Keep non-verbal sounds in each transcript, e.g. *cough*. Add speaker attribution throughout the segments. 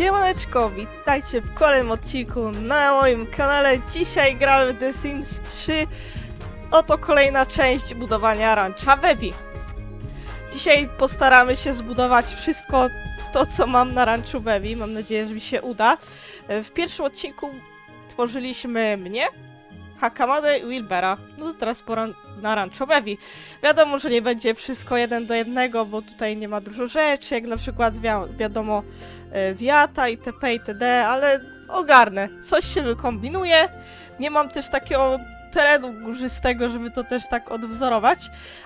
Speaker 1: Siemaneczko, witajcie w kolejnym odcinku na moim kanale. Dzisiaj gramy w The Sims 3. Oto kolejna część budowania rancha Webi. Dzisiaj postaramy się zbudować wszystko to, co mam na ranchu Webi. Mam nadzieję, że mi się uda. W pierwszym odcinku tworzyliśmy mnie, Hakamadę i Wilbera. No to teraz pora na rancho Webi. Wiadomo, że nie będzie wszystko jeden do jednego, bo tutaj nie ma dużo rzeczy, jak na przykład wi- wiadomo wiata itp. itd., ale ogarnę. Coś się wykombinuje. Nie mam też takiego terenu górzystego, żeby to też tak odwzorować,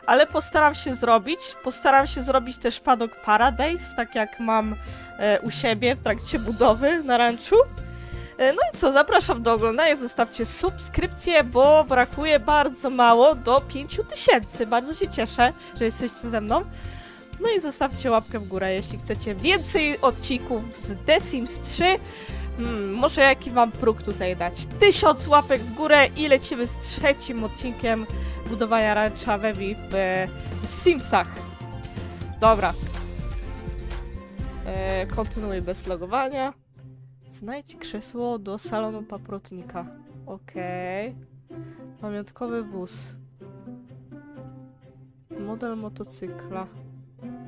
Speaker 1: ale postaram się zrobić. Postaram się zrobić też Paddock Paradise, tak jak mam e, u siebie w trakcie budowy na ranchu. E, No i co, zapraszam do oglądania, zostawcie subskrypcję, bo brakuje bardzo mało do 5000. Bardzo się cieszę, że jesteście ze mną. No i zostawcie łapkę w górę, jeśli chcecie więcej odcinków z The Sims 3. Hmm, może jaki wam próg tutaj dać? Tysiąc łapek w górę i lecimy z trzecim odcinkiem budowania rancha Wevi w, w Simsach. Dobra. E, kontynuuj bez logowania. Znajdź krzesło do salonu paprotnika. Okej. Pamiątkowy wóz. Model motocykla.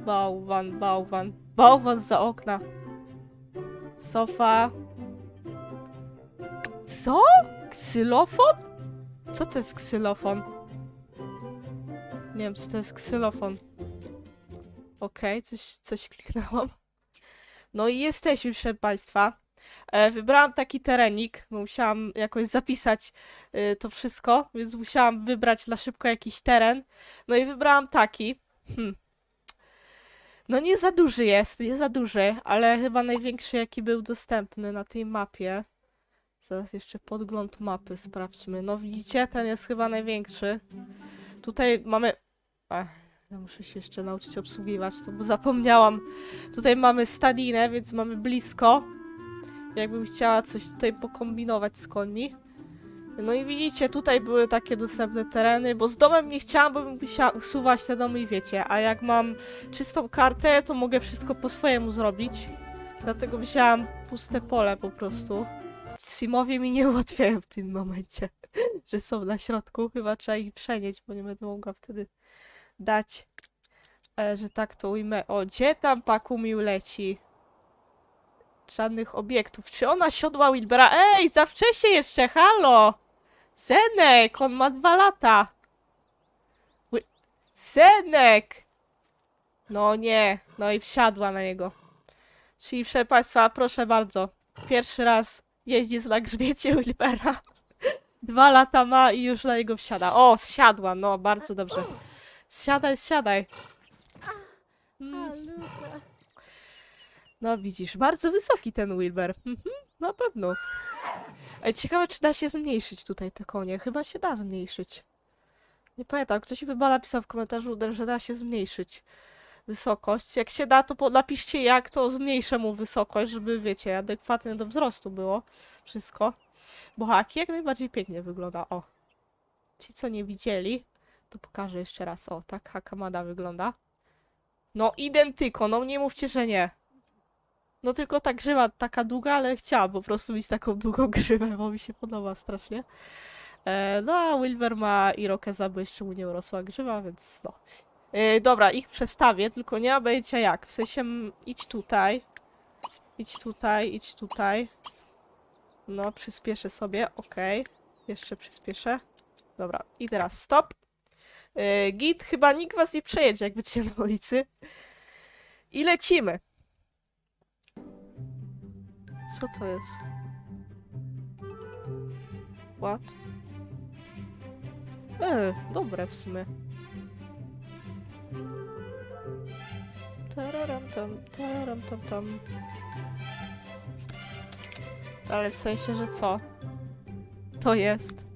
Speaker 1: Bałwan, bałwan. Bałwan za okna. Sofa. Co? Ksylofon? Co to jest ksylofon? Nie wiem, co to jest ksylofon. Okej, coś, coś kliknęłam. No i jesteśmy, proszę Państwa. E, wybrałam taki terenik, bo musiałam jakoś zapisać y, to wszystko, więc musiałam wybrać na szybko jakiś teren. No i wybrałam taki. Hm. No nie za duży jest, nie za duży, ale chyba największy jaki był dostępny na tej mapie. Zaraz jeszcze podgląd mapy sprawdźmy. No widzicie, ten jest chyba największy. Tutaj mamy... Ech, ja muszę się jeszcze nauczyć obsługiwać to, bo zapomniałam. Tutaj mamy stadinę, więc mamy blisko. Jakbym chciała coś tutaj pokombinować z końmi. No i widzicie, tutaj były takie dostępne tereny, bo z domem nie chciałam, bo bym musiała usuwać te domy i wiecie, a jak mam czystą kartę, to mogę wszystko po swojemu zrobić. Dlatego wzięłam puste pole po prostu. Simowie mi nie ułatwiają w tym momencie, *laughs* że są na środku. Chyba trzeba ich przenieść, bo nie będę mogła wtedy dać, e, że tak to ujmę. O, gdzie tam Pakumił leci? Żadnych obiektów. Czy ona siodła Wilbera? Ej, za wcześnie jeszcze, halo! Zenek, on ma dwa lata. Ły... Zenek! No nie, no i wsiadła na niego. Czyli, proszę Państwa, proszę bardzo. Pierwszy raz jeździ na grzbiecie Wilbera. *laughs* Dwa lata ma i już na niego wsiada. O, zsiadła, no, bardzo dobrze. Zsiadaj, zsiadaj. Mm. No widzisz, bardzo wysoki ten Wilber. Mhm, na pewno. Ej, ciekawe, czy da się zmniejszyć tutaj te konie. Chyba się da zmniejszyć. Nie pamiętam, ktoś chyba napisał w komentarzu, że da się zmniejszyć wysokość. Jak się da, to napiszcie jak, to zmniejszę mu wysokość, żeby, wiecie, adekwatnie do wzrostu było wszystko. Bo haki jak najbardziej pięknie wygląda. O. Ci, co nie widzieli, to pokażę jeszcze raz. O, tak Hakamada wygląda. No, identyko, no nie mówcie, że nie. No tylko ta grzywa taka długa, ale chciałam po prostu mieć taką długą *laughs* grzywę, bo mi się podoba strasznie. E, no a Wilber ma Irokeza, bo jeszcze mu nie urosła grzywa, więc no. E, dobra, ich przestawię, tylko nie ma pojęcia jak. W sensie idź tutaj. Idź tutaj, idź tutaj. No, przyspieszę sobie, okej. Jeszcze przyspieszę. Dobra, i teraz stop. E, git, chyba nikt was nie przejedzie, jak będziecie na ulicy. I lecimy. Co to jest? What? E, dobre w sumie. Tararam tam, tararam tam tam. Ale w sensie, że co? To jest.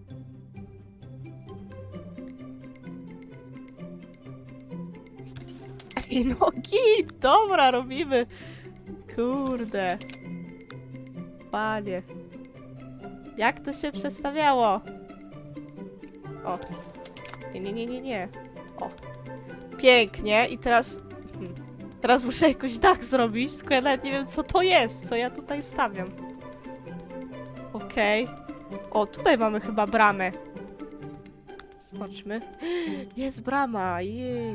Speaker 1: Ej, no! Dobra, robimy. Kurde. Panie. Jak to się przestawiało? O. Nie, nie, nie, nie, nie. O. Pięknie. I teraz... Hmm. Teraz muszę jakoś dach zrobić, tylko ja nawet nie wiem co to jest, co ja tutaj stawiam. Okej. O, tutaj mamy chyba bramę. Zobaczmy. *gasps* Jest brama, jej.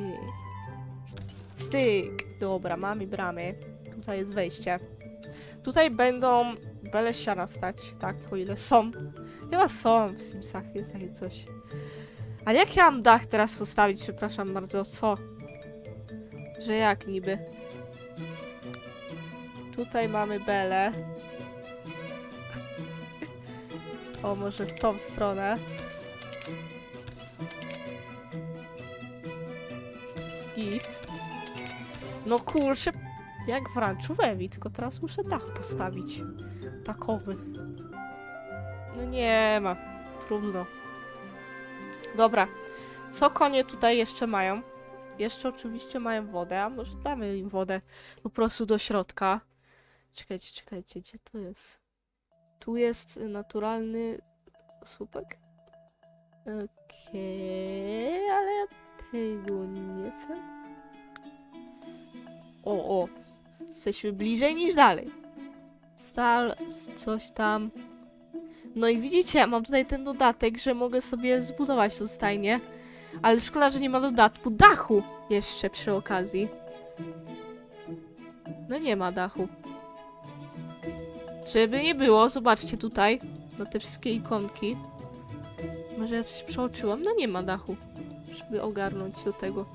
Speaker 1: Styk. Dobra, mamy bramę. Tutaj jest wejście. Tutaj będą bele siana stać, tak, o ile są. Chyba są w Simsach, jest takie coś. Ale jak ja mam dach teraz postawić, przepraszam bardzo, co? Że jak niby? Tutaj mamy belę. O, może w tą stronę. Git. No kurczę, jak w ranczu tylko teraz muszę dach postawić. Takowy. No nie ma. Trudno. Dobra. Co konie tutaj jeszcze mają? Jeszcze oczywiście mają wodę, a może damy im wodę po prostu do środka. Czekajcie, czekajcie, gdzie to jest? Tu jest naturalny słupek? Okej, ale ja tego nie chcę. O, o, jesteśmy bliżej niż dalej. Stal, coś tam. No i widzicie, mam tutaj ten dodatek, że mogę sobie zbudować tą stajnię. Ale szkoda, że nie ma dodatku dachu jeszcze przy okazji. No nie ma dachu. Żeby nie było, zobaczcie tutaj, na te wszystkie ikonki. Może ja coś przeoczyłam? No nie ma dachu, żeby ogarnąć do tego.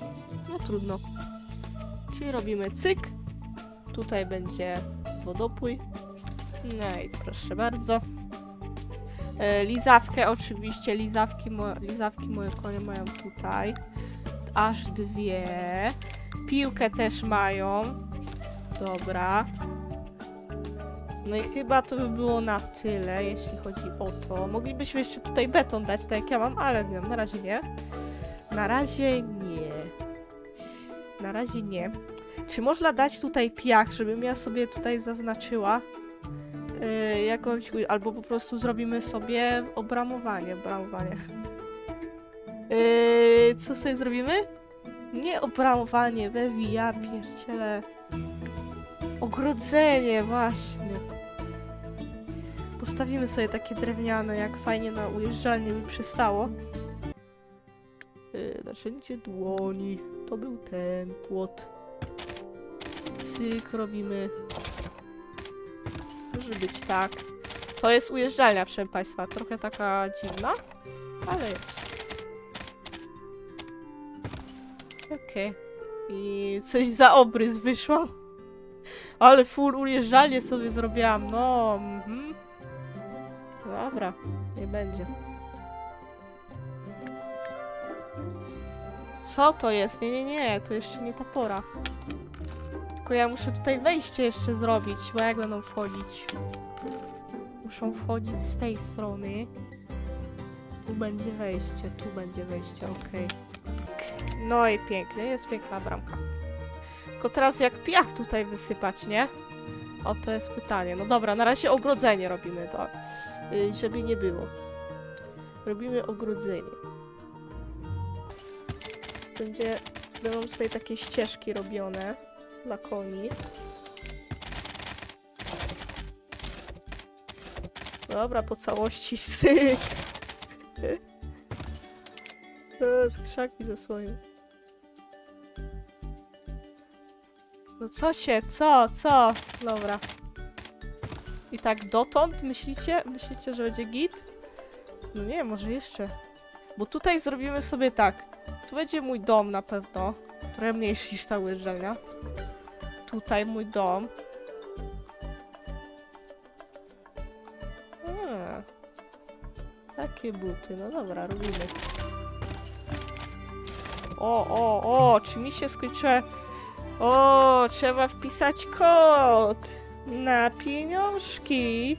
Speaker 1: No trudno. Czyli robimy cyk. Tutaj będzie wodopój. No i proszę bardzo. E, lizawkę oczywiście, lizawki, mo lizawki moje konie mają tutaj. Aż dwie. Piłkę też mają. Dobra. No i chyba to by było na tyle, jeśli chodzi o to. Moglibyśmy jeszcze tutaj beton dać, tak jak ja mam, ale nie, na razie nie. Na razie nie. Na razie nie. Czy można dać tutaj piach, żebym ja sobie tutaj zaznaczyła? Yy, jakąś, albo po prostu zrobimy sobie obramowanie, bramowanie. Yy, co sobie zrobimy? Nie obramowanie, Wewi, ja pierdzielę. Ogrodzenie, właśnie. Postawimy sobie takie drewniane, jak fajnie na ujeżdżalnię by przystało. Yy, narzędzie dłoni. To był ten płot. Cyk robimy. Może być tak. To jest ujeżdżalnia, proszę Państwa. Trochę taka dziwna, ale jest. Okej. I coś za obrys wyszło. Ale full ujeżdżalnię sobie zrobiłam. No, mhm. Dobra, nie będzie. Co to jest? Nie, nie, nie, to jeszcze nie ta pora. Tylko ja muszę tutaj wejście jeszcze zrobić, bo jak będą wchodzić? Muszą wchodzić z tej strony. Tu będzie wejście, tu będzie wejście, okej. No i pięknie, jest piękna bramka. Tylko teraz jak piach tutaj wysypać, nie? O, to jest pytanie. No dobra, na razie ogrodzenie robimy, to, y, żeby nie było. Robimy ogrodzenie. Będzie, będą tutaj takie ścieżki robione dla koni. Dobra, po całości syk. Teraz krzaki zasłonię. No co się, co, co? Dobra. I tak dotąd myślicie? Myślicie, że będzie git? No nie, może jeszcze. Bo tutaj zrobimy sobie tak. Tu będzie mój dom na pewno. Trochę mniejszy niż ta łyżelnia. Tutaj mój dom. A, takie buty. No dobra, robimy. O, o, o, czy mi się skończyła... O, trzeba wpisać kod na pieniążki.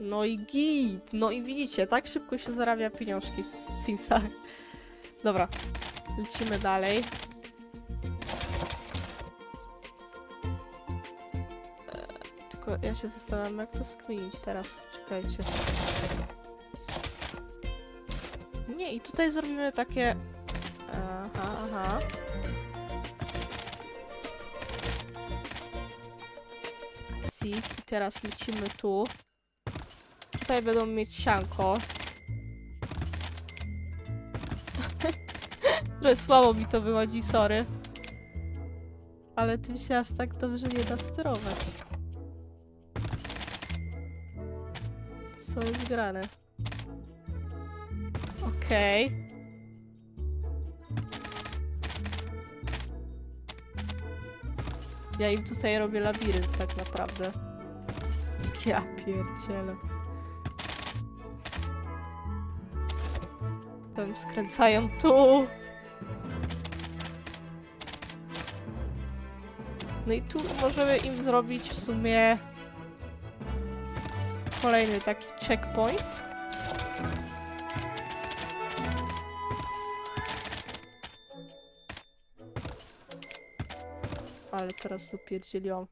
Speaker 1: No i git. No i widzicie, tak szybko się zarabia pieniążki w Simsach. Dobra, lecimy dalej. E, Tylko ja się zastanawiam, jak to skminić teraz. Czekajcie. Nie, i tutaj zrobimy takie... Aha. Aha. I teraz lecimy tu. Tutaj będą mieć sianko. Trochę słabo mi to wychodzi, sorry. Ale tym się aż tak dobrze nie da sterować. Co jest grane? Okej. Ja im tutaj robię labirynt tak naprawdę. Ja pierdzielę. Tam skręcają tu. No i tu możemy im zrobić w sumie kolejny taki checkpoint. Ale teraz dopierdzieliłam.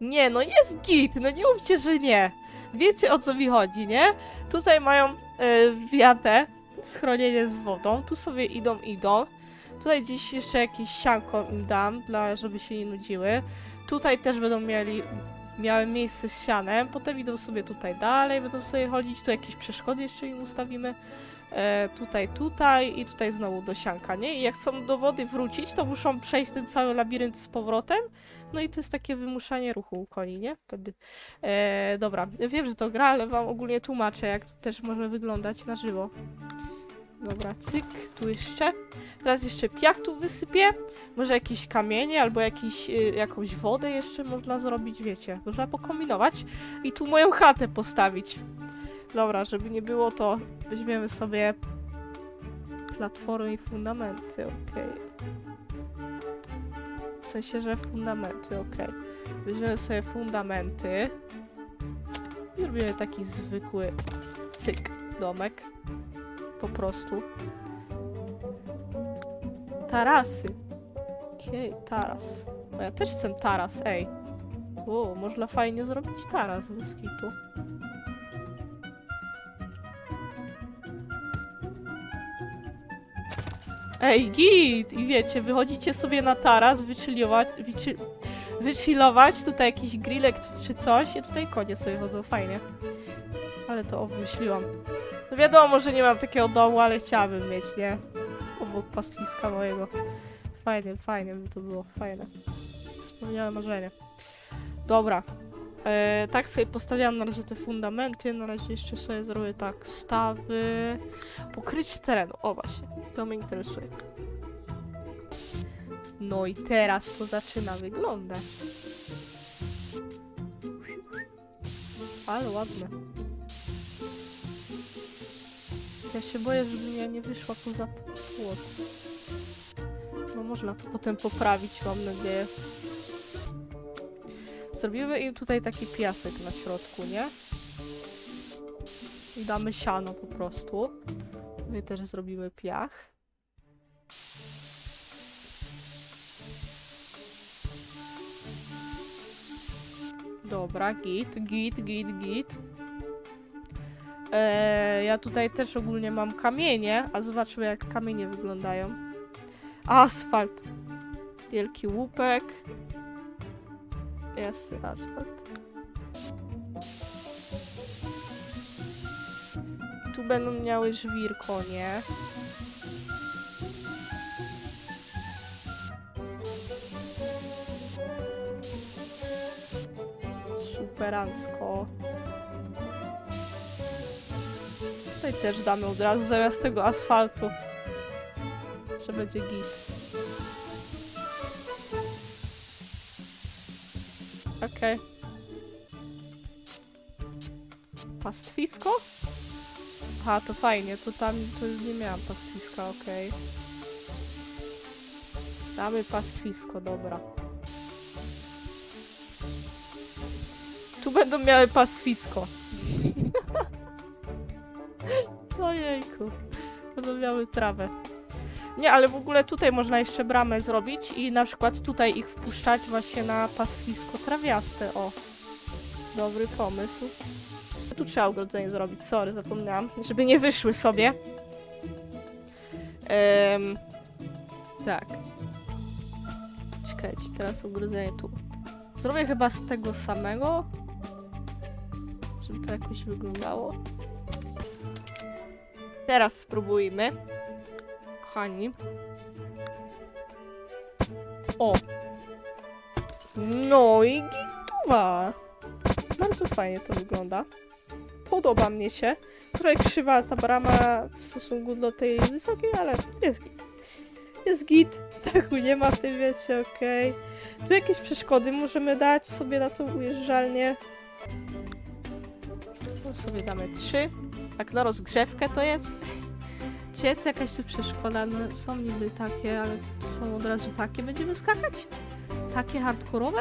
Speaker 1: Nie, no jest git, no nie mówcie, że nie. Wiecie o co mi chodzi, nie? Tutaj mają y, wiatę, schronienie z wodą, tu sobie idą, idą. Tutaj gdzieś jeszcze jakieś sianko im dam, dla, żeby się nie nudziły. Tutaj też będą mieli, miały miejsce z sianem, potem idą sobie tutaj dalej, będą sobie chodzić, tu jakieś przeszkody jeszcze im ustawimy. E, tutaj, tutaj i tutaj znowu do sianka, nie? I jak chcą do wody wrócić, to muszą przejść ten cały labirynt z powrotem. No i to jest takie wymuszanie ruchu u koni, nie? Wtedy. E, dobra, wiem, że to gra, ale wam ogólnie tłumaczę, jak to też może wyglądać na żywo. Dobra, cyk, tu jeszcze. Teraz jeszcze piach tu wysypię. Może jakieś kamienie albo jakiś, y, jakąś wodę jeszcze można zrobić, wiecie. Można pokombinować. I tu moją chatę postawić. Dobra, żeby nie było to, weźmiemy sobie platformy i fundamenty, okej. W sensie, że fundamenty, okej. Weźmiemy sobie fundamenty. I robimy taki zwykły cyk domek. Po prostu. Tarasy. Okej, taras. No ja też chcę taras, ej. O, można fajnie zrobić taras bez kitu. Ej, git! I wiecie, wychodzicie sobie na taras, wychillować, wychi- wychillować, tutaj jakiś grillek czy, czy coś i tutaj konie sobie chodzą, fajnie. Ale to obmyśliłam. No wiadomo, że nie mam takiego domu, ale chciałabym mieć, nie? Obok pastwiska mojego. Fajnie, fajnie by to było, fajne. Wspomniałe marzenie. Dobra. E, tak sobie postawiłam na razie te fundamenty, na razie jeszcze sobie zrobię tak, stawy, pokrycie terenu, o właśnie, to mnie interesuje. No i teraz to zaczyna wyglądać. Ale ładne. Ja się boję, żeby ja nie wyszła poza płot. No można to potem poprawić, mam nadzieję. Zrobimy im tutaj taki piasek na środku, nie? I damy siano po prostu. Tutaj też zrobimy piach. Dobra, git, git, git, git. Eee, ja tutaj też ogólnie mam kamienie, a zobaczmy jak kamienie wyglądają. Asfalt. Wielki łupek. Jest asfalt. Tu będą miały żwir konie. Superancko. Też damy od razu zamiast tego asfaltu. Że będzie git. Okej. Pastwisko? Aha, to fajnie, to tam to nie miałam pastwiska, okej. Damy pastwisko, dobra. Tu będą miały pastwisko. Ojejku. Będą miały trawę. Nie, ale w ogóle tutaj można jeszcze bramę zrobić i na przykład tutaj ich wpuszczać właśnie na pastwisko trawiaste, o. Dobry pomysł. Tu trzeba ogrodzenie zrobić, sorry, zapomniałam. Żeby nie wyszły sobie. Tak. Czekajcie, teraz ogrodzenie tu. Zrobię chyba z tego samego. Żeby to jakoś wyglądało. Teraz spróbujmy. Kochani. O! No i gituwa! Bardzo fajnie to wygląda. Podoba mnie się. Trochę krzywa ta brama w stosunku do tej wysokiej, ale jest git. Jest git. *laughs* Taku nie ma w tym, wiecie, okej. Tu jakieś przeszkody możemy dać sobie na tą ujeżdżalnię. Tu sobie damy trzy. Tak na rozgrzewkę to jest. Czy jest jakaś tu przeszkoda? No, są niby takie, ale są od razu takie. Będziemy skakać? Takie hardkorowe?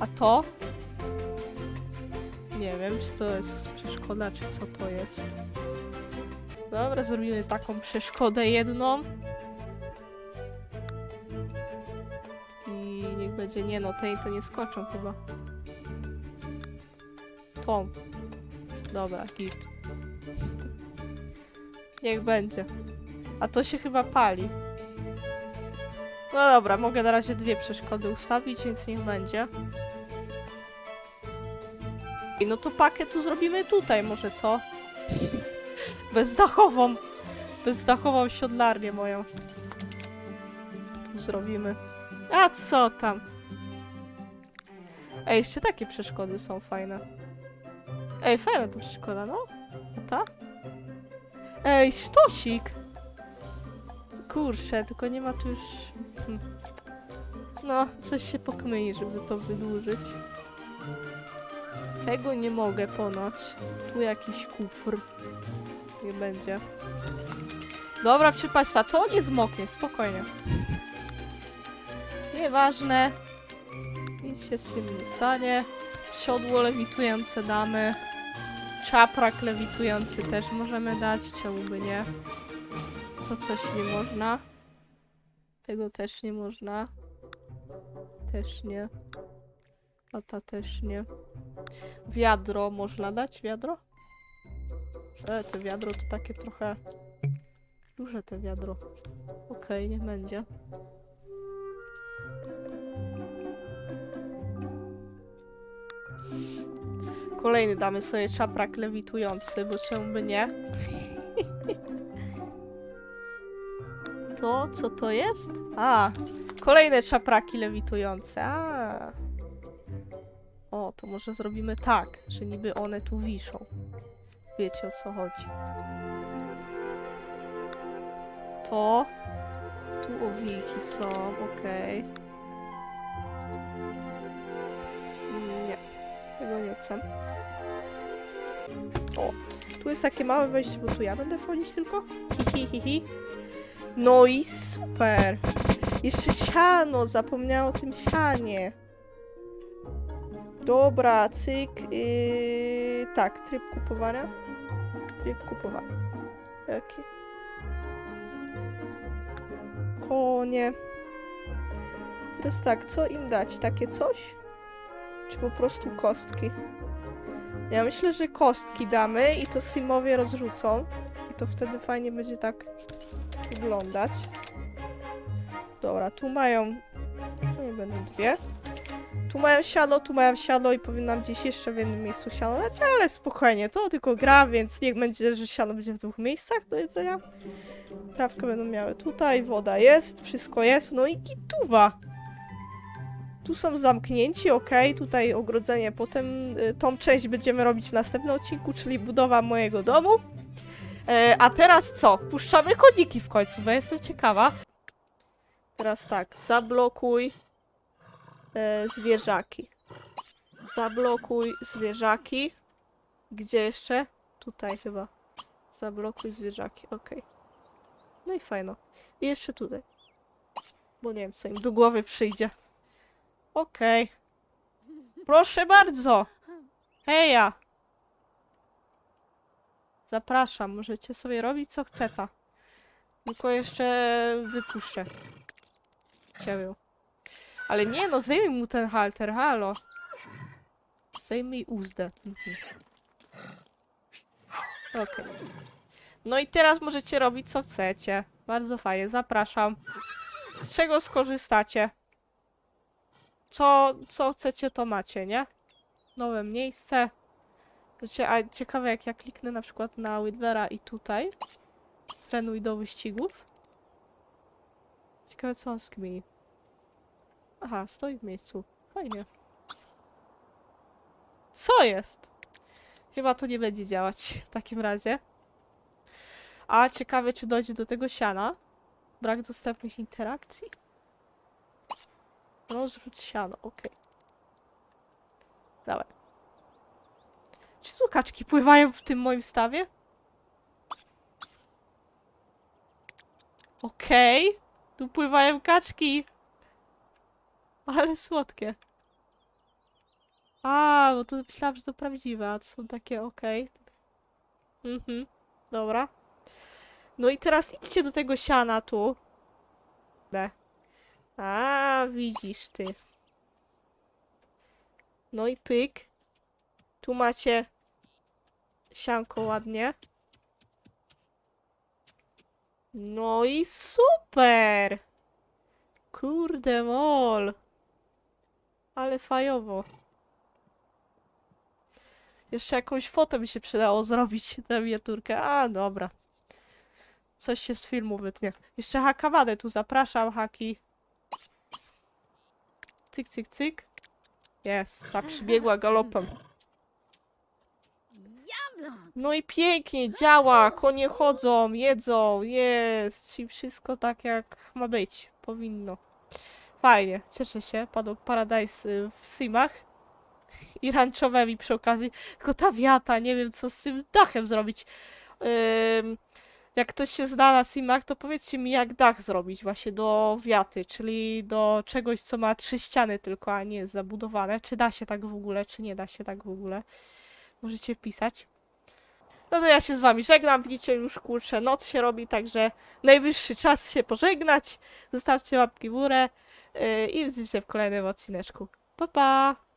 Speaker 1: A to? Nie wiem, czy to jest przeszkoda, czy co to jest. Dobra, zrobimy taką przeszkodę jedną. I niech będzie, nie no, tej to nie skoczą chyba. Tą. Dobra, git. Niech będzie. A to się chyba pali. No dobra, mogę na razie dwie przeszkody ustawić, więc niech będzie. I no to pakę tu zrobimy tutaj może, co? Bezdachową. Bezdachową siodlarnię moją. Tu zrobimy. A co tam? Ej, jeszcze takie przeszkody są fajne. Ej, fajna to przeszkoda, no. A ta? Ej, sztosik! Kurczę, tylko nie ma tu już... Hm. No, coś się pokmyni, żeby to wydłużyć. Tego nie mogę ponoć. Tu jakiś kufr. Nie będzie. Dobra, proszę Państwa, to nie zmoknie, spokojnie. Nieważne. Nic się z tym nie stanie. Siodło lewitujące damy. Czaprak lewitujący też możemy dać, czemu by nie. To coś nie można. Tego też nie można. Też nie. A ta też nie. Wiadro można dać? Wiadro? E, to wiadro to takie trochę... Duże te wiadro. Okej, nie będzie. Kolejny damy sobie czaprak lewitujący, bo czemu by nie? To, co to jest? A, kolejne czapraki lewitujące. A. O, to może zrobimy tak, że niby one tu wiszą. Wiecie o co chodzi. To. Tu owiki są, okej. Mm, Nie, tego nie chcę. O, tu jest takie małe wejście, bo tu ja będę wchodzić tylko. Hi. No i super! Jeszcze siano, zapomniałam o tym sianie. Dobra, cyk. Yy, tak, tryb kupowania. Tryb kupowania. Jaki? Konie. Teraz tak, co im dać? Takie coś? Czy po prostu kostki? Ja myślę, że kostki damy i to Simowie rozrzucą. I to wtedy fajnie będzie tak wyglądać. Dobra, tu mają... No nie będą dwie. Tu mają siano, tu mają siano i powinnam gdzieś jeszcze w jednym miejscu siano ale spokojnie, to tylko gra, więc niech będzie, że siano będzie w dwóch miejscach do jedzenia. Trawkę będą miały tutaj, woda jest, wszystko jest, no i gituwa. Tu są zamknięci, ok, tutaj ogrodzenie, potem y, tą część będziemy robić w następnym odcinku, czyli budowa mojego domu. E, a teraz co? Wpuszczamy koniki w końcu, bo jestem ciekawa. Teraz tak, zablokuj e, zwierzaki. Zablokuj zwierzaki. Gdzie jeszcze? Tutaj chyba. Zablokuj zwierzaki, okej. No i fajno. I jeszcze tutaj. Bo nie wiem, co im do głowy przyjdzie. Okej. Proszę bardzo. Heja. Zapraszam, możecie sobie robić co chceta. Tylko jeszcze wypuszczę. Ciebie. Ale nie no, zdejmij mu ten halter, halo. Zdejmij uzdę. Mhm. No i teraz możecie robić co chcecie. Bardzo fajnie, zapraszam. Z czego skorzystacie? Co, co chcecie, to macie, nie? Nowe miejsce. Znaczy, a ciekawe jak ja kliknę na przykład na Whitbera i tutaj. Trenuj do wyścigów. Ciekawe co on skmini. Aha, stoi w miejscu. Fajnie. Co jest? Chyba to nie będzie działać w takim razie. A ciekawe, czy dojdzie do tego siana. Brak dostępnych interakcji. Rozrzuć siano, okej. Dawaj. Czy tu kaczki pływają w tym moim stawie? Okej. Tu pływają kaczki. Ale słodkie. A, bo to myślałam, że to prawdziwe, a to są takie okej. Mhm, dobra. No i teraz idźcie do tego siana tu. Ne. A, widzisz ty. No i pyk. Tu macie sianko ładnie. No i super! Kurde mol. Ale fajowo. Jeszcze jakąś fotę by się przydało zrobić na miniaturkę. A, dobra. Coś się z filmu wytnie. Jeszcze hakawadę tu zapraszam, haki. Cyk, cyk, cyk. Jest, ta przybiegła galopem. No i pięknie, działa, konie chodzą, jedzą, jest, i wszystko tak jak ma być, powinno. Fajnie, cieszę się, padł Paradise y, w Simach i ranchowymi przy okazji, tylko ta wiata, nie wiem co z tym dachem zrobić. Ym, jak ktoś się zna na Simach, to powiedzcie mi jak dach zrobić właśnie do wiaty, czyli do czegoś, co ma trzy ściany tylko, a nie jest zabudowane. Czy da się tak w ogóle, czy nie da się tak w ogóle. Możecie wpisać. No to ja się z wami żegnam. Widzicie, już kurczę, noc się robi, także najwyższy czas się pożegnać. Zostawcie łapki w górę yy, i widzimy się w kolejnym odcineczku. Pa, pa!